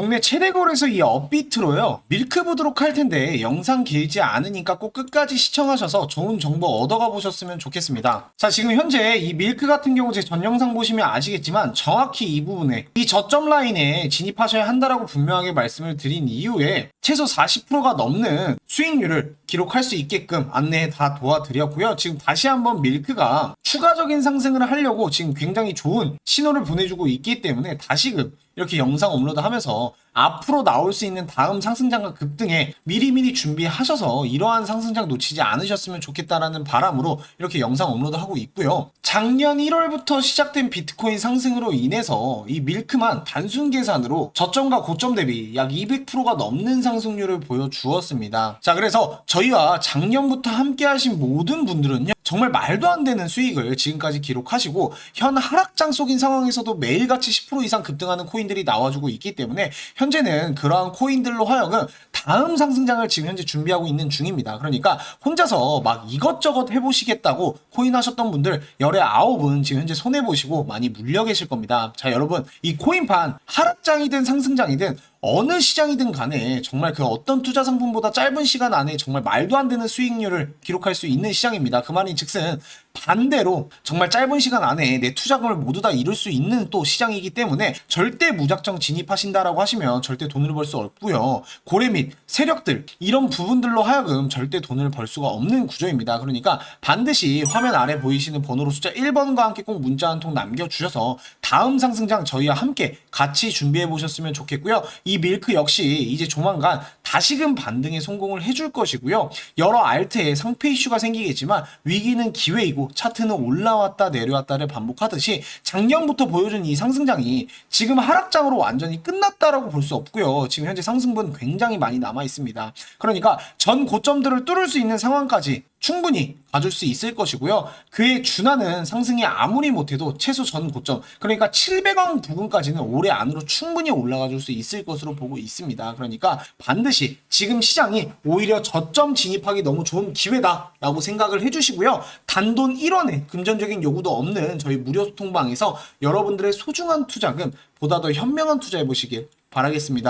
국내 최대 거래소 이 업비트로요. 밀크 보도록 할 텐데 영상 길지 않으니까 꼭 끝까지 시청하셔서 좋은 정보 얻어가 보셨으면 좋겠습니다. 자, 지금 현재 이 밀크 같은 경우 제 전 영상 보시면 아시겠지만 정확히 이 부분에 이 저점 라인에 진입하셔야 한다라고 분명하게 말씀을 드린 이후에 최소 40%가 넘는 수익률을 기록할 수 있게끔 안내 다 도와드렸고요. 지금 다시 한번 밀크가 추가적인 상승을 하려고 지금 굉장히 좋은 신호를 보내주고 있기 때문에 다시금 이렇게 영상 업로드 하면서 앞으로 나올 수 있는 다음 상승장과 급등에 미리미리 준비하셔서 이러한 상승장 놓치지 않으셨으면 좋겠다라는 바람으로 이렇게 영상 업로드하고 있고요. 작년 1월부터 시작된 비트코인 상승으로 인해서 이 밀크만 단순 계산으로 저점과 고점 대비 약 200%가 넘는 상승률을 보여주었습니다. 자, 그래서 저희와 작년부터 함께 하신 모든 분들은요. 정말 말도 안 되는 수익을 지금까지 기록하시고 현 하락장 속인 상황에서도 매일같이 10% 이상 급등하는 코인들이 나와주고 있기 때문에 현재는 그러한 코인들로 하여금 다음 상승장을 지금 현재 준비하고 있는 중입니다. 그러니까 혼자서 막 이것저것 해보시겠다고 코인 하셨던 분들 열의 아홉은 지금 현재 손해 보시고 많이 물려 계실 겁니다. 자 여러분 이 코인판 하락장이든 상승장이든 어느 시장이든 간에 정말 그 어떤 투자 상품보다 짧은 시간 안에 정말 말도 안 되는 수익률을 기록할 수 있는 시장입니다. 그 말인 즉슨 반대로 정말 짧은 시간 안에 내 투자금을 모두 다 이룰 수 있는 또 시장이기 때문에 절대 무작정 진입하신다라고 하시면 절대 돈을 벌 수 없고요. 고래 및 세력들 이런 부분들로 하여금 절대 돈을 벌 수가 없는 구조입니다. 그러니까 반드시 화면 아래 보이시는 번호로 숫자 1번과 함께 꼭 문자 한 통 남겨주셔서 다음 상승장 저희와 함께 같이 준비해 보셨으면 좋겠고요. 이 밀크 역시 이제 조만간 다시금 반등에 성공을 해줄 것이고요. 여러 알트에 상패 이슈가 생기겠지만 위기는 기회이고 차트는 올라왔다 내려왔다를 반복하듯이 작년부터 보여준 이 상승장이 지금 하락장으로 완전히 끝났다라고 볼 수 없고요. 지금 현재 상승분 굉장히 많이 남아 있습니다. 그러니까 전 고점들을 뚫을 수 있는 상황까지 충분히 가줄 수 있을 것이고요. 그에 준하는 상승이 아무리 못해도 최소 전 고점 그러니까 700원 부근까지는 올해 안으로 충분히 올라가 줄 수 있을 것으로 보고 있습니다. 그러니까 반드시 지금 시장이 오히려 저점 진입하기 너무 좋은 기회다라고 생각을 해주시고요. 단돈 1원의 금전적인 요구도 없는 저희 무료 소통방에서 여러분들의 소중한 투자금 보다 더 현명한 투자해 보시길 바라겠습니다.